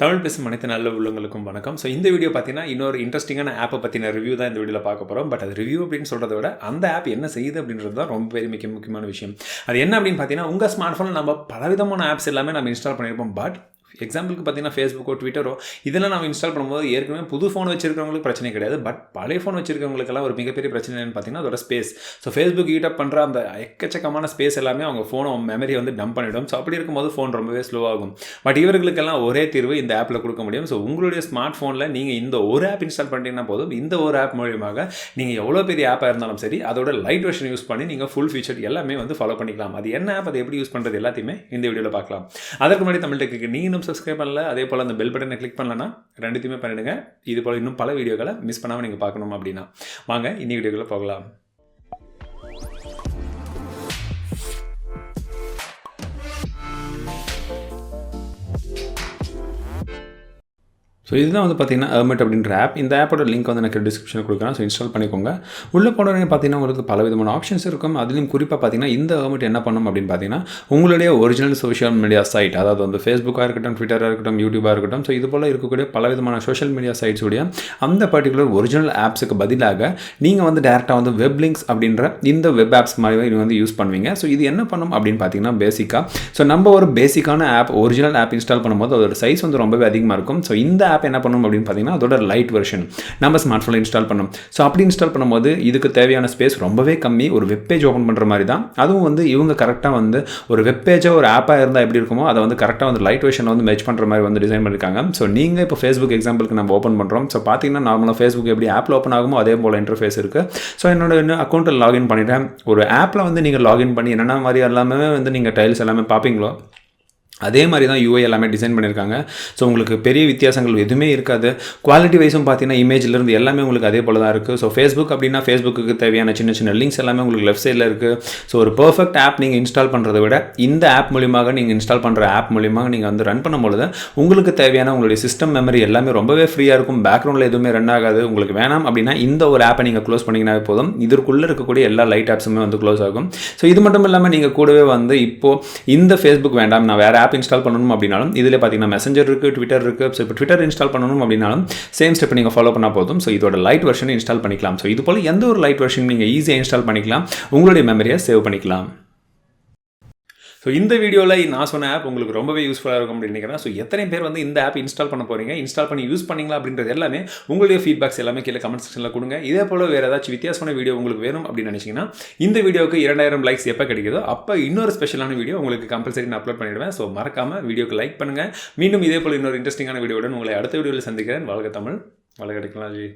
தமிழ் பேசும் அனைத்து நல்ல உள்ளங்களுக்கும் வணக்கம். ஸோ இந்த வீடியோ பார்த்தீங்கன்னா இன்னொரு இன்ட்ரெஸ்டிங்கான ஆப்பை பற்றின ரிவ்யூ தான் இந்த வீடியோவில் பார்க்க போகிறோம் பட் அது ரிவ்யூ அப்படின்னு சொல்கிறத விட அந்த ஆப் என்ன செய்யுது அப்படின்றது தான் ரொம்ப பெரிய முக்கிய முக்கியமான விஷயம். அது என்ன அப்படின்னு பார்த்தீங்கன்னா உங்கள் ஸ்மார்ட் ஃபோனில் நம்ம பலவிதமான ஆப்ஸ் எல்லாமே நம்ம இன்ஸ்டால் பண்ணியிருப்போம். பட் எக்ஸாம்பிளுக்கு பார்த்தீங்கன்னா ஃபேஸ்புக்கோ ட்விட்டரோ இதெல்லாம் நம்ம இன்ஸ்டால் பண்ணும்போது ஏற்கனவே புது ஃபோன் வச்சிருக்கவங்களுக்கு பிரச்சனை கிடையாது. பட் பழைய ஃபோன் வச்சிருக்கவங்களுக்கெல்லாம் ஒரு மிகப்பெரிய பிரச்சனை என்னன்னு பார்த்தீங்கன்னா அதோட ஸ்பேஸ் ஸோ ஃபேஸ்புக் ஹீட்டப் பண்ணுற அந்த எக்கச்சக்கமான ஸ்பேஸ் எல்லாமே அவங்க ஃபோனை மெமரி வந்து டம்ப் பண்ணிவிடும் ஸோ அப்படி இருக்கும்போது ஃபோன் ரொம்பவே ஸ்லோ ஆகும். பட் இவர்களுக்கெல்லாம் ஒரே தீர்வு இந்த ஆப்பில் கொடுக்க முடியும். ஸோ உங்களுடைய ஸ்மார்ட் ஃபோனில் நீங்கள் இந்த ஒரு ஆப் இன்ஸ்டால் பண்ணிட்டீங்கன்னா போதும். இந்த ஒரு ஆப் மூலியமாக நீங்கள் எவ்வளோ பெரிய ஆப்பாக இருந்தாலும் சரி அதோட லைட் வெர்ஷன் யூஸ் பண்ணி நீங்கள் ஃபுல் ஃபீச்சர் எல்லாமே வந்து ஃபாலோ பண்ணிக்கலாம். அது என்ன ஆப் அதை எப்படி யூஸ் பண்ணுறது எல்லாத்தையுமே இந்த வீடியோவில் பார்க்கலாம். அதற்கு முன்னாடி தமிழ் டெக்கு இன்னும் சப்ஸ்கிரைப் பண்ணல அதே போல் அந்த பெல் பட்டனை கிளிக் பண்ணலன்னா ரெண்டுத்தையுமே பண்ணிடுங்க. இது போல் இன்னும் பல வீடியோக்களை மிஸ் பண்ணாமல் நீங்கள் பார்க்கணும் அப்படின்னா. வாங்க இன்னி வீடியோக்களை போகலாம். ஸோ இதுதான் வந்து பார்த்திங்கன்னா அர்மெட் அப்படின்ற ஆப் இந்த ஆப்போட லிங்க் வந்து எனக்கு டிஸ்கிரிப்ஷனில் கொடுக்குறேன். ஸோ இன்ஸ்டால் பண்ணிக்கோங்க. உள்ளே போனோடனே பார்த்தீங்கன்னா உங்களுக்கு பல விதமான ஆப்ஷன்ஸ் இருக்கும். அதுலேயும் குறிப்பாக பார்த்தீங்கன்னா இந்த அர்மெட் என்ன பண்ணும் அப்படின்னு பார்த்தீங்கன்னா உங்களுடைய ஒரிஜினல் சோஷியல் மீடியா சைட் அதாவது வந்து ஃபேஸ்புக்காக இருக்கட்டும் ட்விட்டராக இருக்கட்டும் யூடியூபாக இருக்கட்டும் ஸோ இது போல் இருக்கக்கூடிய பல விதமான சோஷியல் மீடியா சைட்ஸுடைய அந்த பர்டிகுலர் ஒரிஜினல் ஆப்ஸுக்கு பதிலாக நீங்கள் வந்து டேரெக்டாக வந்து வெப் லிங்க்ஸ் அப்படின்ற இந்த வெப் ஆப்ஸ் மாதிரி நீங்கள் வந்து யூஸ் பண்ணுவீங்க. ஸோ இது என்ன பண்ணும் அப்படின்னு பார்த்தீங்கன்னா பேசிக்காக ஸோ நம்ம ஒரு பேசிக்கான ஆப் ஒரிஜினல் ஆப் இன்ஸ்டால் பண்ணும்போது அதோட சைஸ் வந்து ரொம்பவே அதிகமாக இருக்கும். ஸோ இந்த ஆப் என்ன பண்ணும் அப்படின்னு பார்த்தீங்கன்னா அதோட லைட் வெர்ஷன் நம்ம ஸ்மார்ட் ஃபோனில் இன்ஸ்டால் பண்ணோம். ஸோ அப்படி இன்ஸ்டால் பண்ணும்போது இதுக்கு தேவையான ஸ்பேஸ் ரொம்பவே கம்மி. ஒரு வெப் பேஜ் ஓப்பன் பண்ணுற மாதிரி தான். அதுவும் வந்து இவங்க கரெக்டாக வந்து ஒரு வெப் பேஜை ஒரு ஆப்பாக இருந்தால் எப்படி இருக்குமோ அதை வந்து கரெக்டாக வந்து லைட் வெர்ஷனில் வந்து மேட்ச் பண்ணுற மாதிரி வந்து டிசைன் பண்ணியிருக்காங்க ஸோ நீங்கள் இப்போ ஃபேஸ்புக் எக்ஸாம்பிளுக்கு நம்ம ஓப்பன் பண்ணுறோம் ஸோ பார்த்தீங்கன்னா நார்மலாக ஃபேஸ்புக் எப்படி ஆப்பில் ஓப்பன் ஆகுமோ அதே போல் இன்டர்ஃபேஸ் இருக்குது ஸோ என்னோட இன்னும் அக்கௌண்ட்டில் லாகின் பண்ணிட்டேன். ஒரு ஆப்பில் வந்து நீங்கள் லாகின் பண்ணி என்னென்ன மாதிரி எல்லாமே வந்து நீங்கள் டைல்ஸ் எல்லாமே பார்ப்பீங்களோ அதே மாதிரி தான் யூஐ எல்லாமே டிசைன் பண்ணியிருக்காங்க. ஸோ உங்களுக்கு பெரிய வித்தியாசங்கள் எதுவுமே இருக்காது. குவாலிட்டி வைஸும் பார்த்தீங்கன்னா இமேஜ்லேருந்து எல்லாமே உங்களுக்கு அதே போல் தான் இருக்குது ஸோ ஃபேஸ்புக் அப்படின்னா ஃபேஸ்புக்கு தேவையான சின்ன சின்ன லிங்க்ஸ் எல்லாமே உங்களுக்கு லெஃப்ட் சைடில் இருக்குது ஸோ ஒரு பர்ஃபெக்ட் ஆப் நீங்கள் இன்ஸ்டால் பண்ணுறதை விட இந்த ஆப் மூலியமாக நீங்கள் இன்ஸ்டால் பண்ணுற ஆப் மூலியமாக நீங்கள் வந்து ரன் பண்ணும்பொழுது உங்களுக்கு தேவையான உங்களுடைய சிஸ்டம் மெமரி எல்லாமே ரொம்பவே ஃப்ரீயாக இருக்கும். பேக்ரவுண்டில் எதுவுமே ரன் ஆகாது. உங்களுக்கு வேணாம் அப்படின்னா இந்த ஒரு ஆப்பை நீங்கள் க்ளோஸ் பண்ணிங்கன்னா போதும். இதற்குள்ளே இருக்கக்கூடிய எல்லா லைட் ஆப்ஸுமே வந்து க்ளோஸ் ஆகும். ஸோ இது மட்டும் இல்லாமல் நீங்கள் கூடவே வந்து இப்போது இந்த ஃபேஸ்புக் வேண்டாம். நான் வேறு ஆப் இன்ஸ்டால் பண்ணணும் அப்படின்னாலும் இதில் பார்த்தீங்கன்னா மெசஞ்சர் இருக்குது ட்விட்டர் இருக்குது ஸோ இப்போ ட்விட்டர் இன்ஸ்டால் பண்ணணும் அப்படின்னாலும் சேம் ஸ்டெப் நீங்கள் ஃபாலோ பண்ணால் போதும். ஸோ இதோட லைட் வெர்ஷனை இன்ஸ்டால் பண்ணிக்கலாம். ஸோ இது போல் எந்த ஒரு லைட் வெர்ஷன் நீங்கள் ஈஸியாக இன்ஸ்டால் பண்ணிக்கலாம். உங்களுடைய மெமரியை சேவ் பண்ணிக்கலாம். ஸோ இந்த வீடியோவில் நான் சொன்ன ஆப் உங்களுக்கு ரொம்பவே யூஸ்ஃபுல்லாக இருக்கும் அப்படின்னு நினைக்கிறேன். ஸோ எத்தனை பேர் வந்து இந்த ஆப் இன்ஸ்டால் பண்ண போகிறீங்க இன்ஸ்டால் பண்ணி யூஸ் பண்ணிங்களா அப்படின்றது எல்லாமே உங்களுடைய ஃபீட்பேக்ஸ் எல்லாமே கீழே கமெண்ட் செக்ஷனில் கொடுங்க. இதே போல் வேறு ஏதாச்சும் வித்தியாசமான வீடியோ உங்களுக்கு வேணும் அப்படின்னு நினச்சிங்கன்னா இந்த வீடியோக்கு இரண்டாயிரம் லைக்ஸ் எப்போ கிடைக்குதோ அப்போ இன்னொரு ஸ்பெஷலான வீடியோ உங்களுக்கு கம்பல்சரி நான் அப்லோட் பண்ணிவிடுவேன் ஸோ மறக்காமல் வீடியோக்கு லைக் பண்ணுங்கள் மீண்டும் இதே போல் இன்னொரு இன்ட்ரெஸ்டிங்கான வீடியோடன் உங்களை அடுத்த வீடியோவில் சந்திக்கிறேன். வாழ்க தமிழ். வாழ்க டெக்னாலஜி